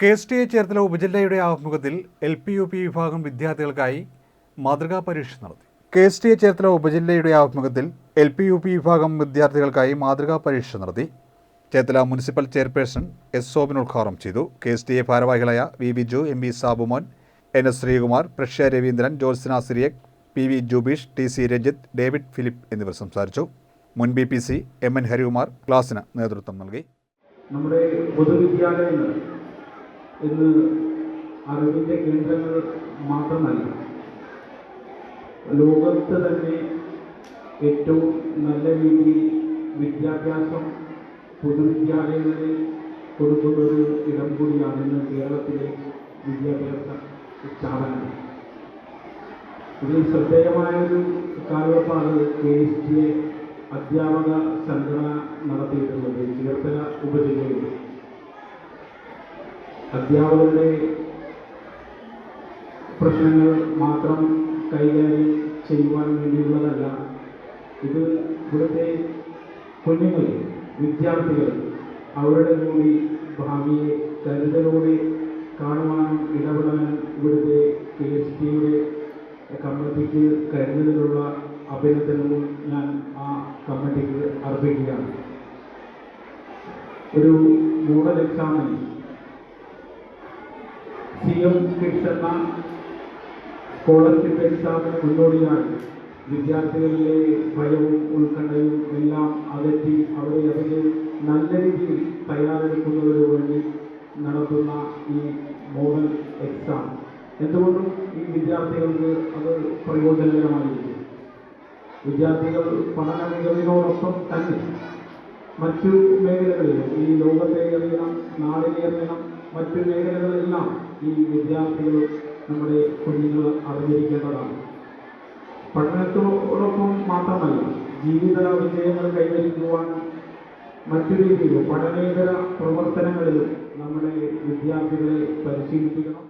K S T A Cherthala ഉപജില്ലയുടെ ആഭിമുഖ്യത്തിൽ L P U P വിഭാഗം വിദ്യാർത്ഥികൾക്കായി മാതൃകാ പരീക്ഷ നടത്തി. K S T A Cherthala ഉപജില്ലയുടെ ആഭിമുഖ്യത്തിൽ എൽ പി യു പി വിഭാഗം വിദ്യാർത്ഥികൾക്കായി മാതൃകാ പരീക്ഷ നടത്തി. Cherthala municipal chairperson S Sobin ഉദ്ഘാടനം ചെയ്തു. കെ എസ് ടി എ ഭാരവാഹികളായ V Biju M V Sabumon N S Sreekumar Prashya Raveendran Jyotsna Cyriac P V Jubeesh T C Ranjith David Philip എന്നിവർ സംസാരിച്ചു. മുൻ B P C M N Harikumar ക്ലാസിന് നേതൃത്വം നൽകി. നമ്മുടെ പൊതുവിദ്യാലയങ്ങൾ ഇന്ന് അറിവിന്റെ കേന്ദ്രങ്ങൾ മാത്രമല്ല ലോകത്ത് തന്നെ ഏറ്റവും നല്ല രീതിയിൽ വിദ്യാഭ്യാസം പൊതുവിദ്യാലയങ്ങളിൽ കൊടുക്കുന്ന ഒരു ഇടം കൂടിയാണ് ഇന്ന് കേരളത്തിലെ വിദ്യാഭ്യാസ സ്ഥാപനങ്ങൾ ഇതിൽ ശ്രദ്ധേയമായൊരു കാലവർപ്പാണ് കെ എസ് ടി എ അധ്യാപക സംഘടന നടത്തിയിട്ടുള്ളത് ചേർത്തല ഉപജില്ലയിൽ. അധ്യാപകരുടെ പ്രശ്നങ്ങൾ മാത്രം കൈകാര്യം ചെയ്യുവാൻ വേണ്ടിയുള്ളതല്ല. ഇത് ഇവിടുത്തെ കുഞ്ഞുങ്ങൾ വിദ്യാർത്ഥികൾ അവരുടെ കൂടി ഭാവിയെ കരുതലോടെ കാണുവാനും ഇടപെടാനും ഇവിടുത്തെ കെ എസ് ടിയുടെ കമ്മിറ്റിക്ക് കരുതലിലുള്ള അഭിനന്ദനവും ഞാൻ ആ കമ്മിറ്റിക്ക് അർപ്പിക്കുകയാണ്. ഒരു മോഡൽ എക്സാമിന് സി എം കിഡ്സ് എന്ന സ്കോളർഷിപ്പ് എക്സാമിന് മുന്നോടിയാണ്. വിദ്യാർത്ഥികളിലെ ഭയവും ഉത്കണ്ഠയും എല്ലാം അകറ്റി അവരെ അതിന് നല്ല രീതിയിൽ തയ്യാറെടുക്കുന്നതിന് വേണ്ടി നടത്തുന്ന ഈ മോഡൽ എക്സാം എന്തുകൊണ്ടും ഈ വിദ്യാർത്ഥികൾക്ക് അത് പ്രയോജനകരമായിരിക്കും. വിദ്യാർത്ഥികൾ പഠന മികവിനോടൊപ്പം തന്നെ മറ്റു മേഖലകളിലും ഈ ലോകത്തെ അറിയണം നാടിനെ അറിയണം മറ്റു മേഖലകളെല്ലാം ഈ വിദ്യാർത്ഥികൾ നമ്മുടെ കുഞ്ഞുങ്ങൾ അറിഞ്ഞിരിക്കേണ്ടതാണ്. പഠനത്തോടൊപ്പം മാത്രമല്ല ജീവിത വിജയങ്ങൾ കൈവരിക്കുവാൻ മറ്റു രീതിയിലും പഠനേതര പ്രവർത്തനങ്ങളിലും നമ്മുടെ വിദ്യാർത്ഥികളെ പരിശീലിപ്പിക്കണം.